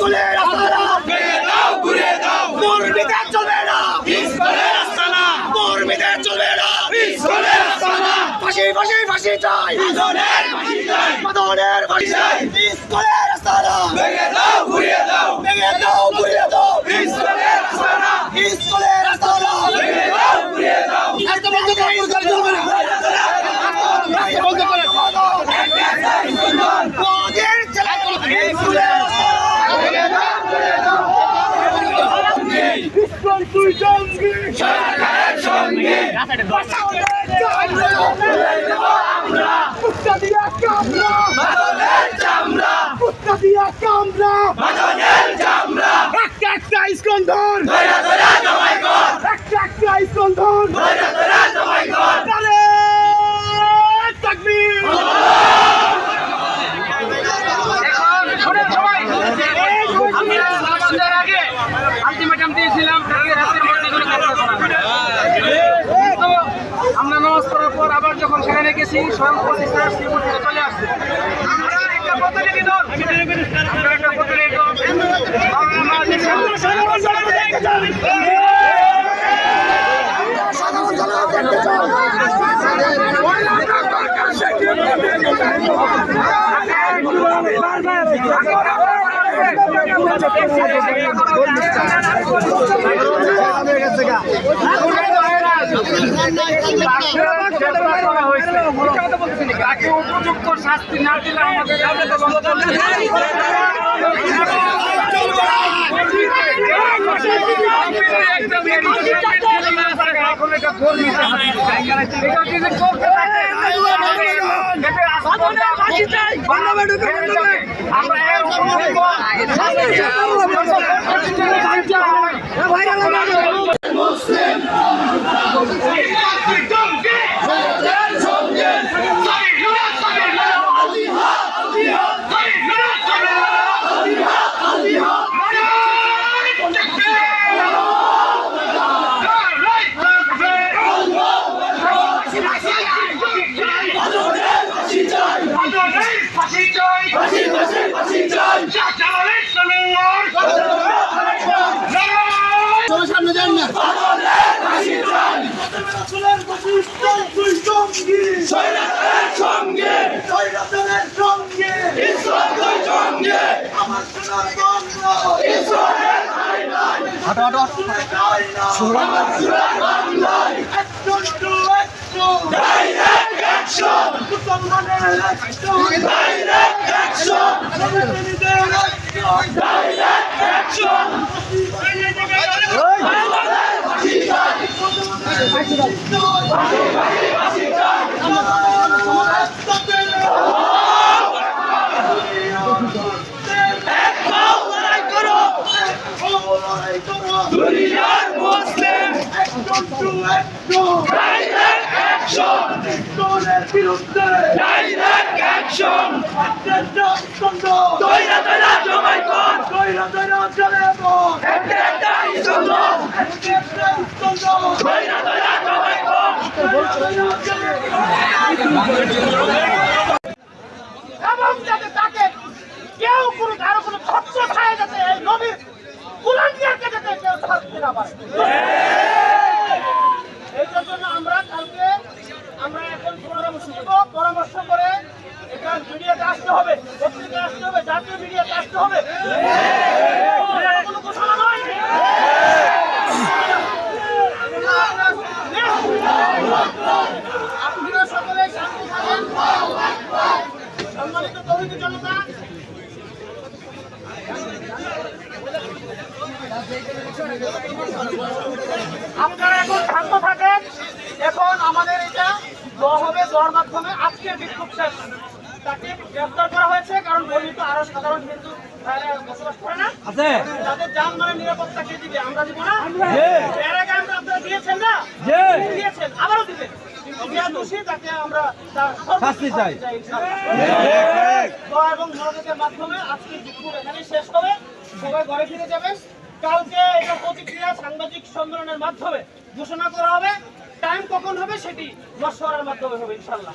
তুলে রাস্তারা মেরে দাও ঘুরে দাও মর্মিতে চলে না। পিস করে রাস্তারা মর্মিতে চলে না। পিস করে রাস্তারা ফাঁসি ফাঁসি ফাঁসি চাই। মাদনের ফাঁসি চাই। মাদনের ফাঁসি চাই পিস করে রাস্তারা মেরে দাও। ঘুরে দাও মেরে দাও ঘুরে দাও। পিস করে রাস্তারা পিস করে রাস্তারা মেরে দাও ঘুরে দাও আজ তো বন্ধ করে দাও। জঙ্গি সরকারের সঙ্গে। আমরা কুত্তা দিয়া কামরা মাদনের চামড়া। কুত্তা দিয়া কামরা মাদনের চামড়া। একটা একটা ইস্কন্দর ধরা ধরা জমাই কর। একটা একটা ইস্কন্দর ধরা জমাই কর। তাকবীর। আলটিমেটাম দিয়েছিলাম আগে রাতের মধ্যে কোনো কাজ করব না। তো আমরা নামাজ পড়ার পর আবার গেছি স্বয়ং প্রতিষ্ঠা শ্রীমূর্তি চলে আসছে। আমরা একটা প্রতিনিধি দল। আমরা একটা প্রতিনিধি দল। আমরা দেশের সাধারণ জনগণ দেখতে চাই তাকে উপযুক্ত শাস্তি না দিলে আমাদের রাজনীতি বন্ধ চলবে এখন এটা কর্মী এটা যদি চলতে থাকে আমরা এর উপযুক্ত ফাঁসি চাই ফাঁসি ফাঁসি ফাঁসি চাই চলো সামনে যান না ফাঁসি চাই রাসূলের প্রতিষ্ঠান তুই জঙ্গি সৈরাতের সঙ্গে শৈরাতের সঙ্গে ইসলাম তুই সঙ্গে আমার সোনার বাংলা ইসলামের আইনাই হাঁটো হাঁটো আমার সুরার বাংলায় একজন টু একজন ডাইরেক্ট অ্যাকশন মুসলমানের একজন ডাইরেক্ট অ্যাকশন মুসলিমদের একজন ডাইরেক্ট অ্যাকশন ফাঁসি চাই ফাঁসি চাই এক পাও লড়াই করো দুনিয়ার মুসলিম। ডাইরেক্ট অ্যাকশন ডাইরেক্ট অ্যাকশন তৈরা তৈরা জমাই কর একটা একটা তৈরা তৈরা জমাই কর এবং যাতে তাকে কেউ কোনো কারও কোনো ছত্র ছায় যাতে এই নবীর কুলাঙ্গিয়াকে যাতে কেউ ছাড়তে না পারে জন্য আমরা কালকে, আমরা পরামর্শ পরামর্শ করে মিডিয়াতে আসতে হবে, পত্রিকায় আসতে হবে, জাতীয় মিডিয়াতে আসতে হবে। আপনারা আপনারা এখন শান্ত থাকেন। এখন আমাদের এটা ল হবে লর মাধ্যমে আজকের বিক্ষোভ শেষ। তাকে গ্রেফতার করা হয়েছে কারণ বর্ণিত আরও সাধারণ হিন্দু ভাইরা বসবাস করে না। তাদের যান মানে নিরাপত্তা কে দিবে আমরা দিব না। এর আগে আমরা আপনারা দিয়েছেন না? দিয়েছেন আবারও দিবেন। কিন্তু আমরা শাস্তি চাই। এবং মনোযোগের মাধ্যমে আজকে বিক্ষোভ শেষ হবে। সবাই ঘরে ফিরে যাবেন। কালকে এটা প্রতিক্রিয়া সাংবাদিক সম্মেলনের মাধ্যমে ঘোষণা করা হবে। টাইম কখন হবে সেটি মশওয়ারার মাধ্যমে হবে ইনশাল্লাহ